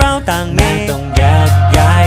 เราต่างมีต้องแยกย้าย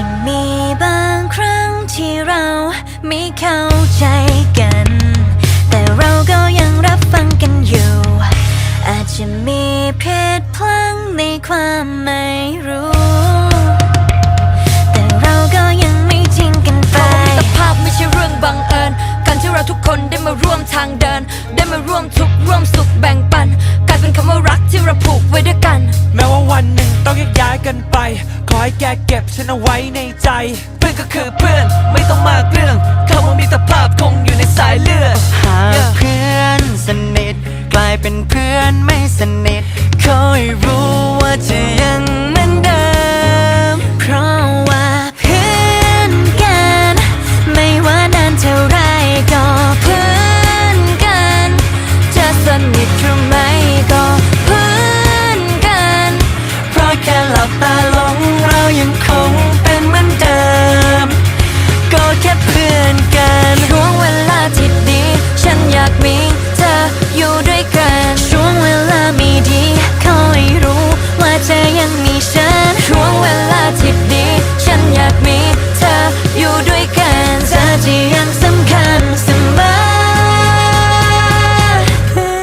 อาจจะมีบางครั้งที่เราไม่เข้าใจกัน แต่เราก็ยังรับฟังกันอยู่ อาจจะมีเพศพลังในความไม่รู้ แต่เราก็ยังไม่ทิ้งกันไปมิตรภาพไม่ใช่เรื่องบังเอิญ การที่เราทุกคนได้มาร่วมทางเดิน ได้มาร่วมทุกข์ร่วมสุขแบ่ง กันไป ขอให้แกเก็บฉันเอาไว้ในใจ เพื่อนก็คือเพื่อน ไม่ต้องมากเรื่องคำว่ามิตรภาพคงอยู่ในสายเลือดหาากมีเธออยู่ด้วยกันช่วงเวลาไม่ดีขอให้รู้ว่าเธอยังมีฉันช่วงเวลาที่ดี ฉันอยากมีเธออยู่ด้วยกันเธอที่ยังสำคัญเสมอเพื่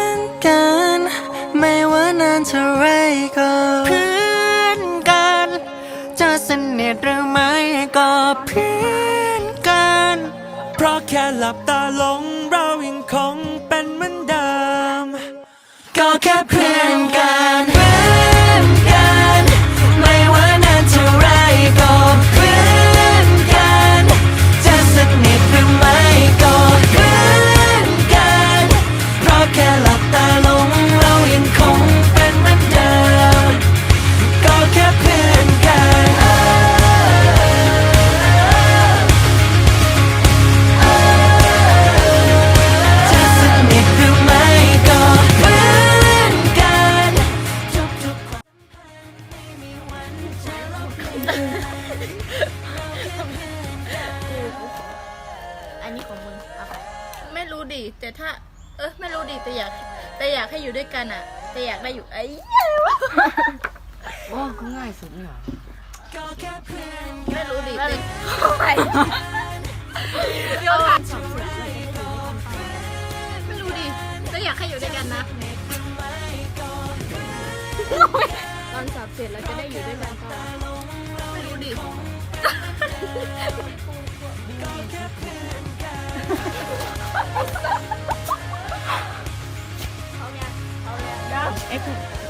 อนกัน ไม่ว่านานเท่าไรก็เพื่อนกัน จะสนิทหรือไม่ก็เพื่อน เพราะแค่หลับตาลงเรายังคงเป็นเหมือนเดิม ก็แค่เพื่อนกัน อันนี้ของมึงเอาไปไม่รู้ดิแต่ถ้า เออไม่รู้ดิแต่อยาก แต่อยากให้อยู่ด้วยกันอะ แต่อยากได้อยู่ไอ้ก็แค่เพื่อนไม่รู้ดิแต่ไม่รู้ดิแต่อยากให้อยู่ด้วยกันนะตอนสอบเสร็จเราจะได้อยู่ด้วยกันต่อ ไม่รู้ดิ เ